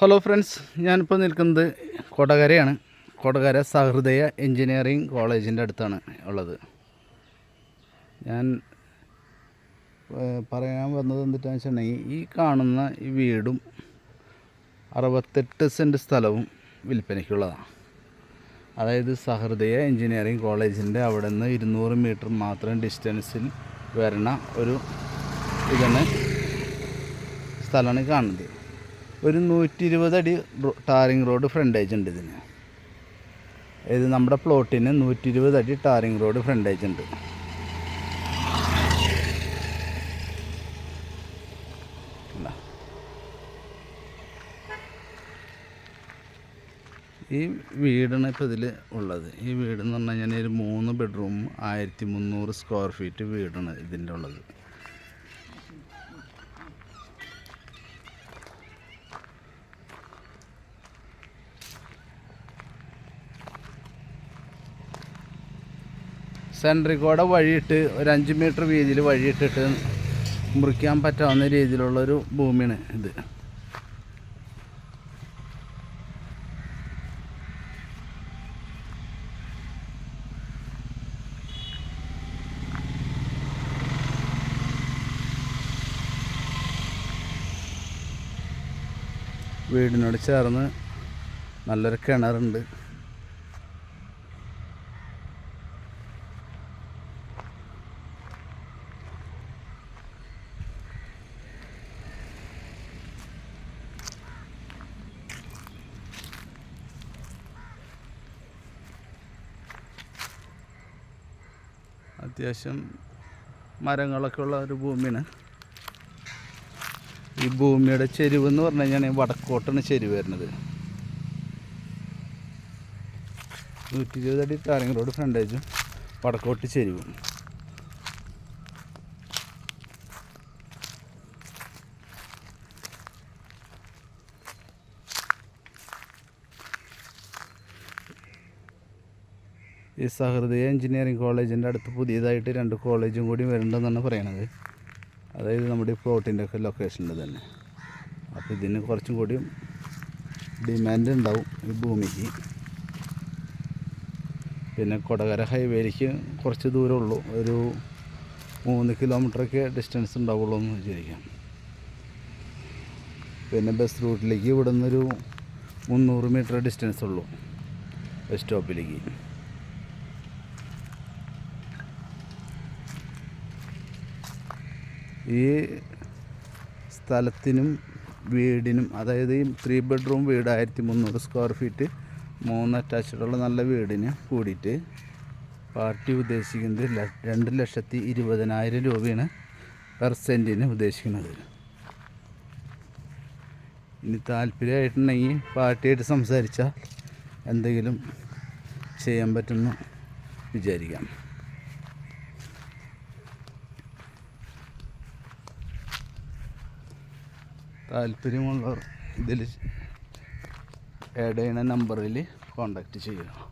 Hello friends ഞാനിപ്പോൾ നിൽക്കുന്നത് കൊടകരയാണ്. കൊടകര സഹൃദയ engineering കോളേജിന്റെ അടുത്താണ് ഉള്ളത്. ഞാൻ പറയാൻ വന്നത് എന്തിട്ടാന്ന് വെച്ചിട്ടുണ്ടെങ്കിൽ ഈ കാണുന്ന ഈ വീടും അറുപത്തെട്ട് സെന്റ് സ്ഥലവും വിൽപ്പനയ്ക്കുള്ളതാണ് അതായത് സഹൃദയ എഞ്ചിനീയറിംഗ് കോളേജിന്റെ അവിടെ നിന്ന് ഇരുന്നൂറ് മീറ്റർ മാത്രം ഡിസ്റ്റൻസിൽ വരണ ഒരു ഇതാണ് സ്ഥലമാണ് കാണുന്നത്. ഒരു നൂറ്റി ഇരുപത് അടി ടാറിങ് റോഡ് ഫ്രണ്ടേജ് ഉണ്ട് ഇതിന്. ഇത് നമ്മുടെ പ്ലോട്ടിന് നൂറ്റി ഇരുപത് അടി ടാറിങ് റോഡ് ഫ്രണ്ടേജ് ഉണ്ട്? ഈ വീടാണ് ഇപ്പോൾ ഇതിൽ ഉള്ളത്. ഈ വീടെന്ന് പറഞ്ഞു കഴിഞ്ഞാൽ ഒരു മൂന്ന് ബെഡ്റൂം ആയിരത്തി മുന്നൂറ് സ്ക്വയർ ഫീറ്റ് വീടാണ് ഇതിന്റെ ഉള്ളത്. സെൻട്രിൽ കൂടെ വഴിയിട്ട് ഒരു അഞ്ച് മീറ്റർ വീതിയിൽ വഴിയിട്ടിട്ട് മുറിക്കാൻ പറ്റാവുന്ന രീതിയിലുള്ളൊരു ഭൂമിയാണ് ഇത്. വീടിനോട് ചേർന്ന് നല്ലൊരു കിണറുണ്ട്. അത്യാവശ്യം മരങ്ങളൊക്കെ ഉള്ള ഒരു ഭൂമിയാണ്. ഈ ഭൂമിയുടെ ചെരിവ് എന്ന് പറഞ്ഞു കഴിഞ്ഞാൽ വടക്കോട്ടാണ് ചെരിവ് വരുന്നത്. നൂറ്റി ഇരുപത് അടി താരങ്ങളോട് ഫ്രണ്ടേജും വടക്കോട്ട് ചെരിവും. ഈ സഹൃദയ എഞ്ചിനീയറിംഗ് കോളേജിന്റെ അടുത്ത് പുതിയതായിട്ട് രണ്ട് കോളേജും കൂടി വരുന്നുണ്ടെന്നാണ് പറയണത്. അതായത് നമ്മുടെ ഈ പ്ലോട്ടിന്റെ ഒക്കെ ലൊക്കേഷനിൽ തന്നെ. അപ്പോൾ ഇതിന് കുറച്ചും കൂടി ഡിമാൻഡ് ഉണ്ടാവും ഈ ഭൂമിക്ക്. പിന്നെ കൊടകര ഹൈവേയിലേക്ക് കുറച്ച് ദൂരമുള്ളൂ ഒരു മൂന്ന് കിലോമീറ്ററൊക്കെ ഡിസ്റ്റൻസ് ഉണ്ടാവുള്ളൂ എന്ന് വിചാരിക്കാം. പിന്നെ ബസ് റൂട്ടിലേക്ക് ഇവിടെ നിന്നൊരു മുന്നൂറ് മീറ്റർ ഡിസ്റ്റൻസ് ഉള്ളൂ. ബസ് സ്റ്റോപ്പിലേക്ക് ഈ സ്ഥലത്തിനും വീടിനും അതായത് ഈ ത്രീ ബെഡ്റൂം വീട് ആയിരത്തി മുന്നൂറ് സ്ക്വയർ ഫീറ്റ് മൂന്ന് അറ്റാച്ച്ഡുള്ള നല്ല വീടിന് കൂടിയിട്ട് പാർട്ടി ഉദ്ദേശിക്കുന്നത് രണ്ട് ലക്ഷത്തി ഇരുപതിനായിരം രൂപയാണ് പെർ സെന്റിന് ഉദ്ദേശിക്കുന്നത്. ഇനി താല്പര്യമായിട്ടുണ്ടെങ്കിൽ പാർട്ടിയായിട്ട് സംസാരിച്ചാൽ എന്തെങ്കിലും ചെയ്യാൻ പറ്റുമെന്ന് വിചാരിക്കാം. താല്പര്യമുള്ളവർ ഇതിൽ ആഡ് ചെയ്യുന്ന നമ്പറിൽ കോണ്ടാക്റ്റ് ചെയ്യുക.